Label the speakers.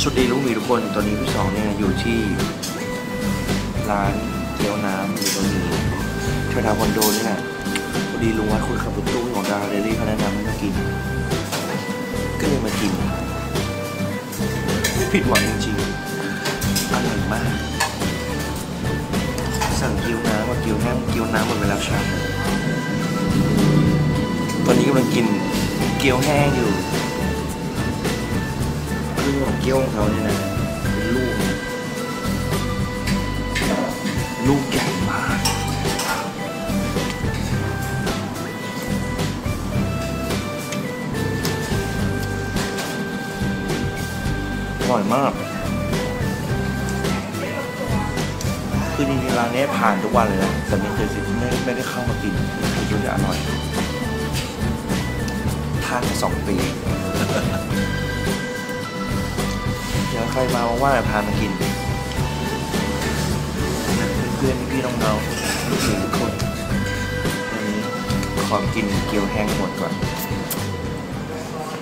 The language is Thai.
Speaker 1: สวัสดีลูกมีทุกคนตอนนี้พี่สองเนี่ยอยู่ที่ร้านเกี๊ยวน้ำอยู่ตรงนี้แถวๆคอนโดนี่แหละพอดีลุงวัดคนขับรถตู้ของดาราเดลี่เขาแนะนำให้มากิน ก็เลยมากิน ไม่ผิดหวังจริงๆอร่อยมาก สั่งเกี๊ยวน้ำกับเกี๊ยวแห้งเกี๊ยวน้ำหมดไปแล้วชามตอนนี้กำลังกินเกี๊ยวแห้งอยู่ คือของเกี๊ยวของเขาเนี่ยนะเป็นลูก ลูกใหญ่มากอร่อยมาก คือจริงๆร้านนี้ผ่านทุกวันเลยนะแต่ไม่เคยไม่ไม่ได้เข้ามากินคือรู้จะอร่อยทานมาสองปี ใครมาว่างๆพามากินเพื่อนๆพี่ๆน้องๆลูกศิษย์ทุกคนวันนี้ขอกินเกี๊ยวแห้งหมดก่อน